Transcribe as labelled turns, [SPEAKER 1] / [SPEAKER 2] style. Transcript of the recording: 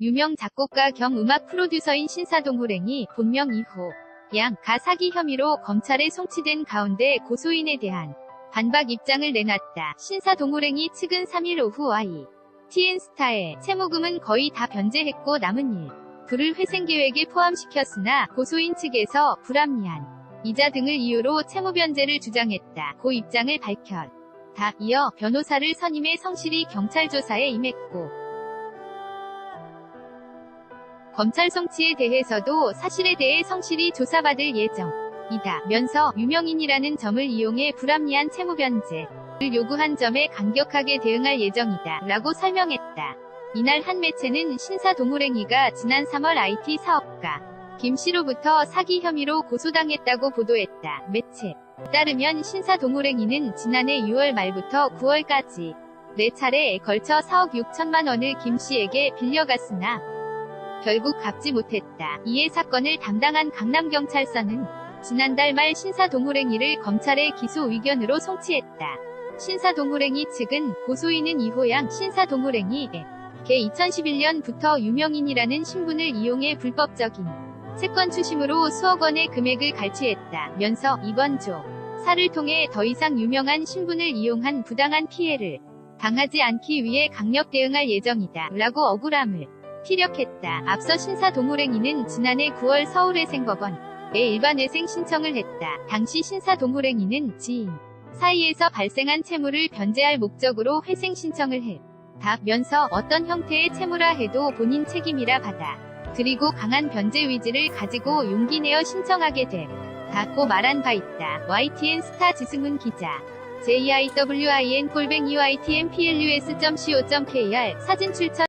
[SPEAKER 1] 유명 작곡가 겸 음악 프로듀서인 신사동 호랭이 본명 이호 양 가 사기 혐의로 검찰에 송치된 가운데 고소인에 대한 반박 입장을 내놨다. 신사동 호랭이 측은 3일 오후 Y TN스타에 채무금은 거의 다 변제했고 남은 일 불을 회생 계획에 포함시켰으나 고소인 측에서 불합리한 이자 등을 이유로 채무 변제를 주장했다. 고 입장을 밝혔. 다 이어 변호사를 선임해 성실히 경찰 조사에 임했고 검찰 송치에 대해서도 사실에 대해 성실히 조사받을 예정이다. 면서 유명인이라는 점을 이용해 불합리한 채무 변제를 요구한 점에 강력하게 대응할 예정이다. 라고 설명했다. 이날 한 매체는 신사동호랭이가 지난 3월 IT 사업가 김 씨로부터 사기 혐의로 고소당했다고 보도했다. 매체 따르면 신사 동호랭이는 지난해 6월 말부터 9월까지 4차례에 걸쳐 4억 6천만 원을 김 씨에게 빌려갔으나 결국 갚지 못했다. 이에 사건을 담당한 강남경찰서는 지난달 말 신사동호랭이를 검찰에 기소 의견으로 송치했다. 신사동호랭이 측은 고소인은 이호양 신사동호랭이에 개 2011년부터 유명인이라는 신분을 이용해 불법적인 채권 추심으로 수억 원의 금액을 갈취했다. 면서 이번 조 사를 통해 더 이상 유명한 신분을 이용한 부당한 피해를 당하지 않기 위해 강력 대응할 예정이다. 라고 억울함을 피력했다. 앞서 신사동호랭이는 지난해 9월 서울회생법원에 일반회생 신청을 했다. 당시 신사동호랭이는 지인 사이에서 발생한 채무를 변제할 목적으로 회생 신청을 해. 다면서 어떤 형태의 채무라 해도 본인 책임이라 받아. 그리고 강한 변제 의지를 가지고 용기 내어 신청하게 됨. 닫고 말한 바 있다. YTN 스타 지승훈 기자. JIWIN 골뱅 UITM PLUS.co.kr 사진 출처